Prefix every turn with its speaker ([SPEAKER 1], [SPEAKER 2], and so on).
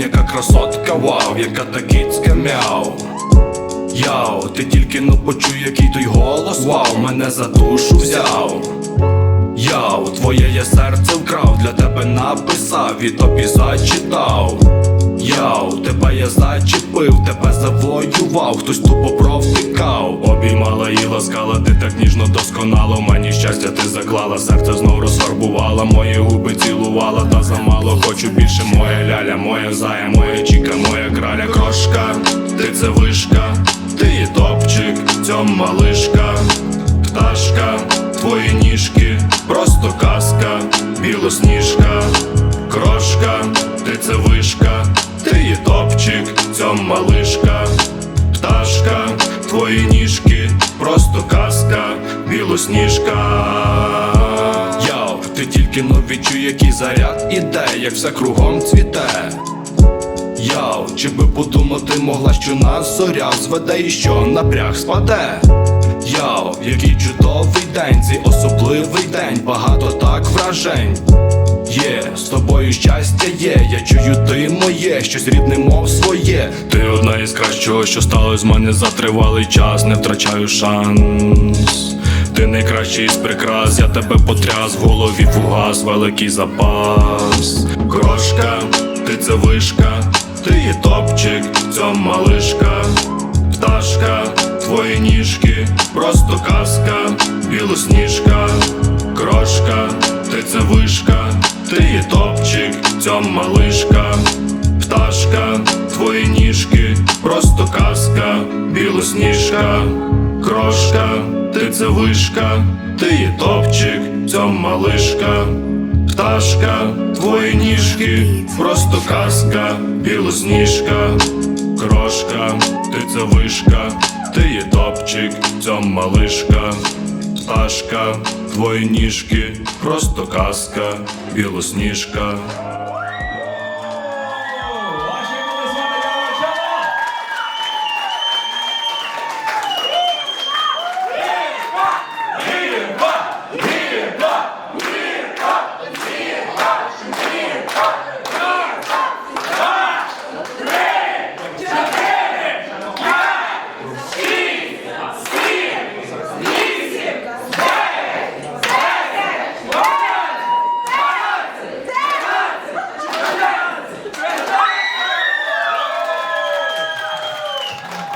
[SPEAKER 1] Яка красотка, вау, яка та кіцька мяу. Яу, ти тільки ну почуй, який той голос, вау, мене за душу взяв. Яу, твоє я серце вкрав, для тебе написав і тобі зачитав. Яу, тебе я зачепив, тебе завоював, хтось тупо провтикав. Обіймала і ласкала, ти так ніжно досконало. Мені щастя ти заклала, серце знов розфарбувала, мої губи цілувала, та замало. Хочу більше моя ляля, моя зая, моя чіка, моя краля, крошка, ти це вишка, ти є топчик, цьом малишка, пташка, твої ніжки, просто казка, білосніжка, крошка, ти це вишка, ти є топчик, цьом малишка, пташка, твої ніжки, просто казка, білосніжка. Яу, ти тільки но відчуй, який заряд іде, як все кругом цвіте. Яу, чи би подумати могла, що нас зоря зведе і що напряг спаде. Яу, який чудовий день, цей особливий день, багато так вражень. Є, з тобою щастя є, я чую ти моє, щось рідне, мов своє. Ти одна із кращого, що сталося з мене за тривалий час, не втрачаю шанс. Ти найкращий із прикрас, я тебе потряс в голові фугас, великий запас. Крошка, ти це вишка, ти є топчик, цьом малишка, пташка, твої ніжки, просто казка, білосніжка, крошка, ти це вишка, ти є топчик, цьом малишка, пташка, твої ніжки, просто казка, білосніжка, крошка, ти це вишка, ти є топчик, цьом малишка. Пташка, твої ніжки, просто казка, білосніжка, крошка, ти це вишка, ти є топчик, цьом малишка, пташка, твої ніжки, просто казка, білосніжка.